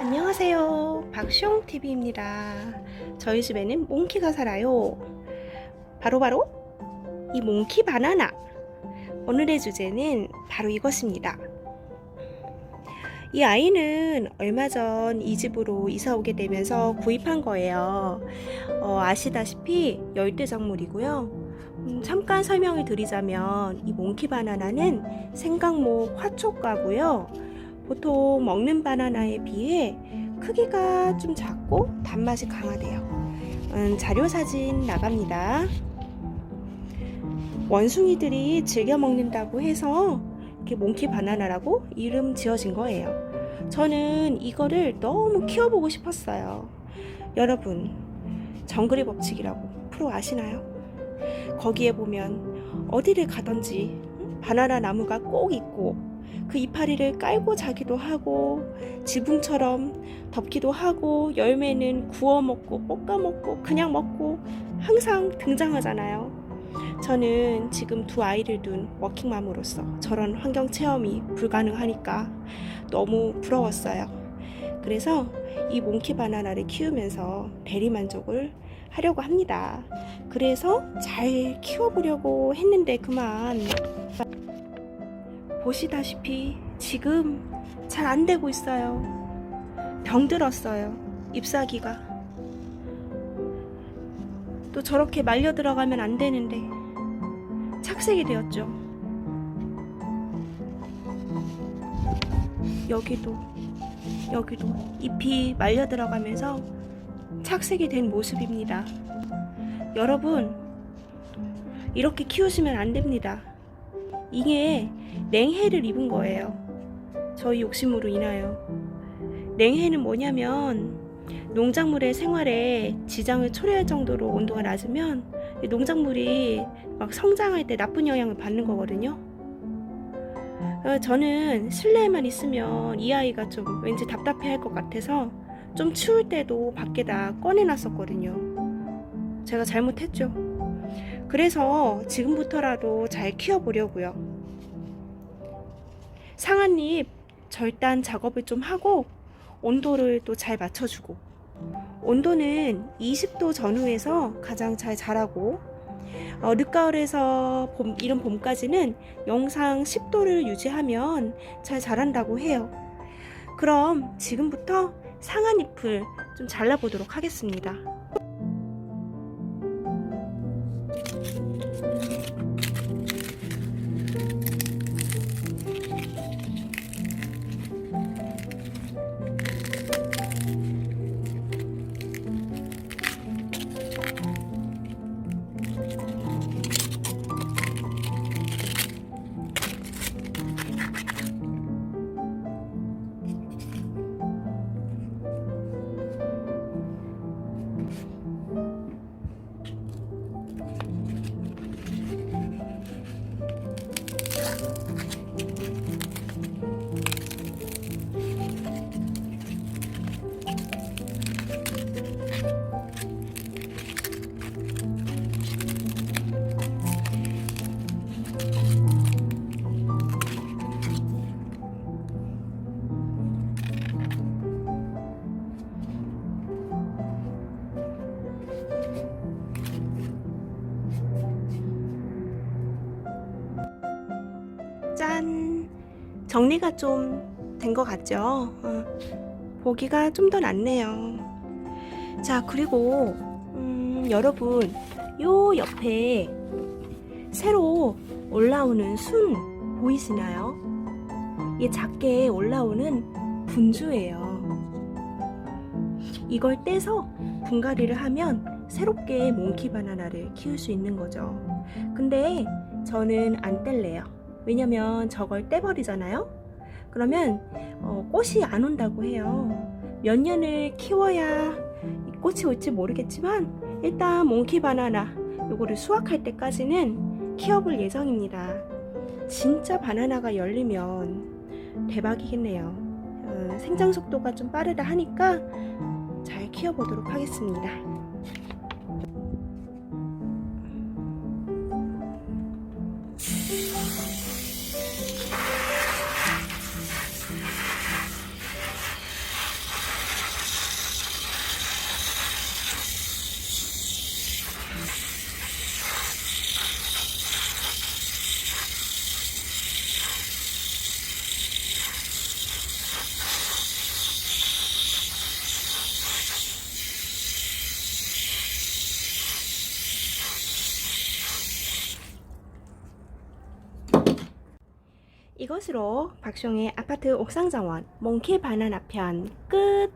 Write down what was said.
안녕하세요. 박숑TV입니다. 저희 집에는 몽키가 살아요. 바로 바로 이 몽키 바나나. 오늘의 주제는 바로 이것입니다. 이 아이는 얼마 전 이 집으로 이사 오게 되면서 구입한 거예요. 어, 아시다시피 열대 작물이고요. 음, 잠깐 설명을 드리자면 이 몽키 바나나는 생강목 화초과고요. 보통 먹는 바나나에 비해 크기가 좀 작고 단맛이 강하대요. 음, 자료 사진 나갑니다. 원숭이들이 즐겨 먹는다고 해서 이렇게 몽키 바나나라고 이름 지어진 거예요. 저는 이거를 너무 키워보고 싶었어요. 여러분, 정글의 법칙이라고 프로 아시나요? 거기에 보면 어디를 가든지 바나나 나무가 꼭 있고 그 이파리를 깔고 자기도 하고 지붕처럼 덮기도 하고 열매는 구워 먹고 볶아 먹고 그냥 먹고 항상 등장하잖아요. 저는 지금 두 아이를 둔 워킹맘으로서 저런 환경 체험이 불가능하니까 너무 부러웠어요. 그래서 이 몽키 바나나를 키우면서 대리 만족을 하려고 합니다. 그래서 잘 키워보려고 했는데 그만. 보시다시피 지금 잘 안 되고 있어요. 병들었어요. 잎사귀가. 또 저렇게 말려 들어가면 안 되는데 착색이 되었죠. 여기도 여기도 잎이 말려 들어가면서 착색이 된 모습입니다. 여러분 이렇게 키우시면 안 됩니다. 이게 냉해를 입은 거예요. 저희 욕심으로 인하여. 냉해는 뭐냐면 농작물의 생활에 지장을 초래할 정도로 온도가 낮으면 이 농작물이 막 성장할 때 나쁜 영향을 받는 거거든요. 어, 저는 실내에만 있으면 이 아이가 좀 왠지 답답해 할 것 같아서 좀 추울 때도 밖에다 꺼내놨었거든요. 제가 잘못했죠. 그래서 지금부터라도 잘 키워보려고요. 상한잎 절단 작업을 좀 하고 온도를 또 잘 맞춰주고 온도는 20도 전후에서 가장 잘 자라고 어, 늦가을에서 봄, 이른 봄까지는 영상 10도를 유지하면 잘 자란다고 해요. 그럼 지금부터 상한잎을 좀 잘라보도록 하겠습니다. 정리가 좀 된 것 같죠? 어, 보기가 좀 더 낫네요. 자, 그리고, 음, 여러분, 요 옆에 새로 올라오는 순 보이시나요? 이 작게 올라오는 분주예요. 이걸 떼서 분갈이를 하면 새롭게 몽키 바나나를 키울 수 있는 거죠. 근데 저는 안 뗄래요. 왜냐면 저걸 떼버리잖아요. 그러면 어, 꽃이 안 온다고 해요. 몇 년을 키워야 이 꽃이 올지 모르겠지만 일단 몽키 바나나 요거를 수확할 때까지는 키워볼 예정입니다. 진짜 바나나가 열리면 대박이겠네요. 어, 생장 속도가 좀 빠르다 하니까 잘 키워보도록 하겠습니다. 이것으로 박숑의 아파트 옥상 정원 몽키 바나나 편 끝!